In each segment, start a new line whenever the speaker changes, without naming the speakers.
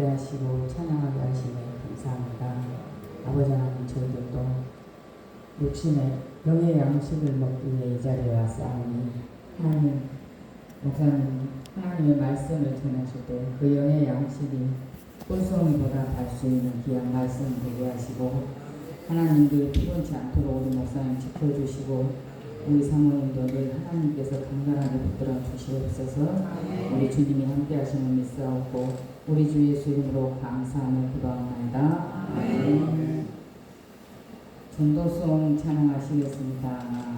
함께하시고 찬양하게 하시네 감사합니다. 아버지 하나님 저희들도 육신의 영의 양식을 먹기 위해 이 자리에 왔사오니 하나님 목사님 하나님의 말씀을 전하실 때 그 영의 양식이 꿀송이보다 달수 있는 귀한 말씀 되게 하시고 하나님께 피곤치 않도록 우리 목사님 지켜주시고 우리 사모님도 늘 하나님께서 강건하게 붙들어 주시옵소서. 우리 주님이 함께 하시는 믿사옵고 우리 주 예수 이름으로 감사하며 기도합니다. 전도송 찬양하시겠습니다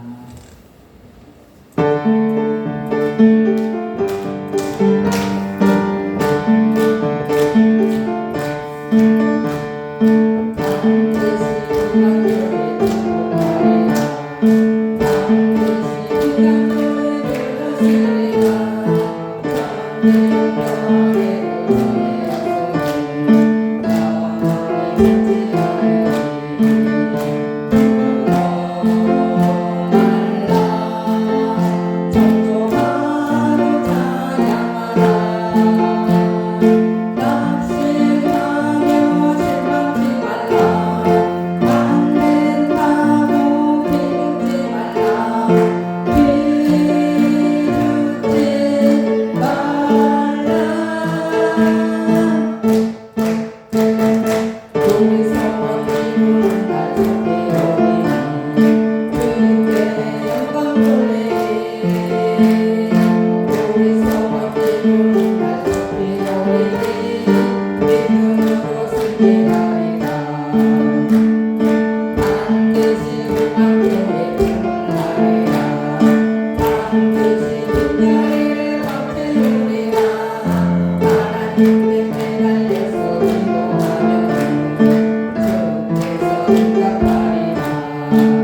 thank you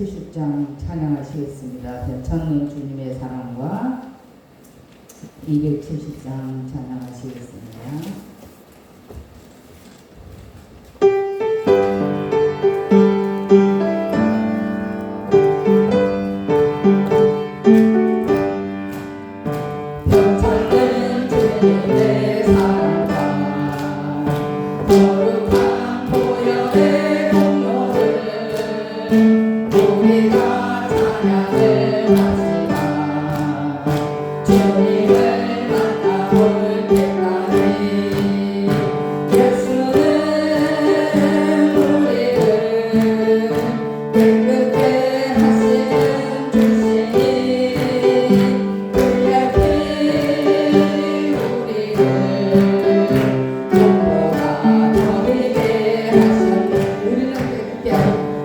17장 찬양하시겠습니다. 변창문 주님의 사랑과 270장 찬양하시겠습니다.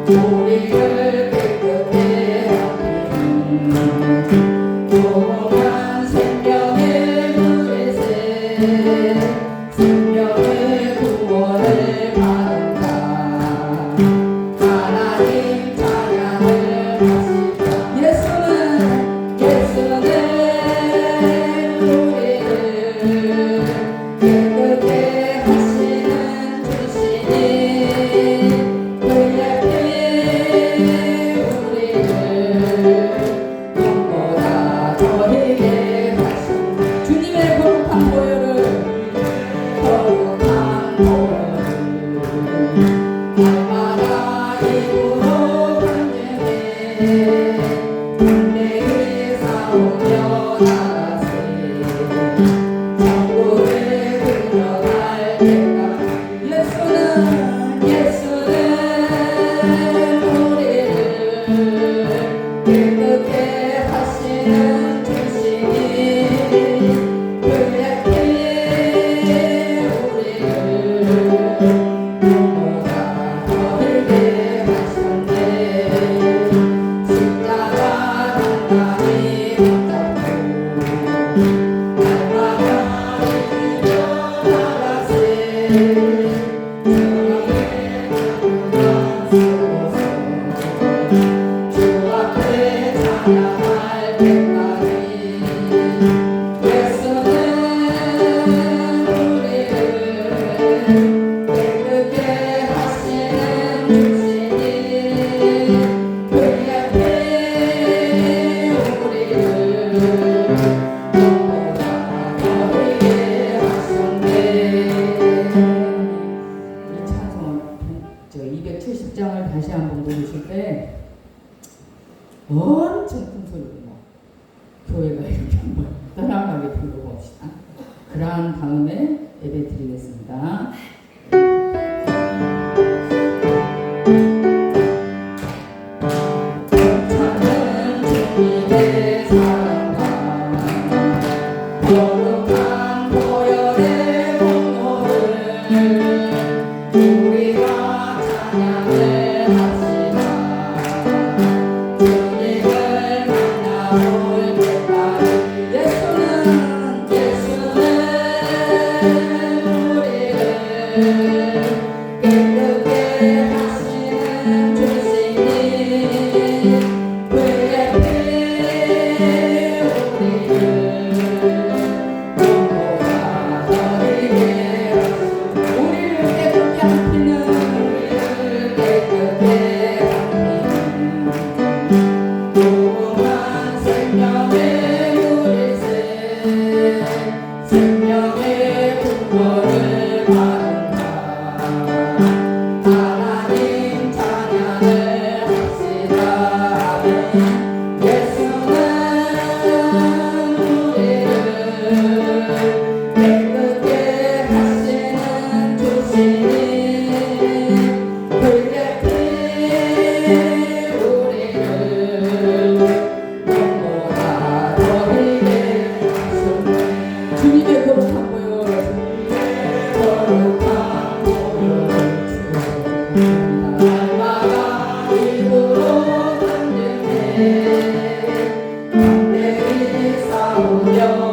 Holy 교회가 이렇게 한번 따라가 봅시다. 그러한 다음에 예배 드리겠습니다. Salmo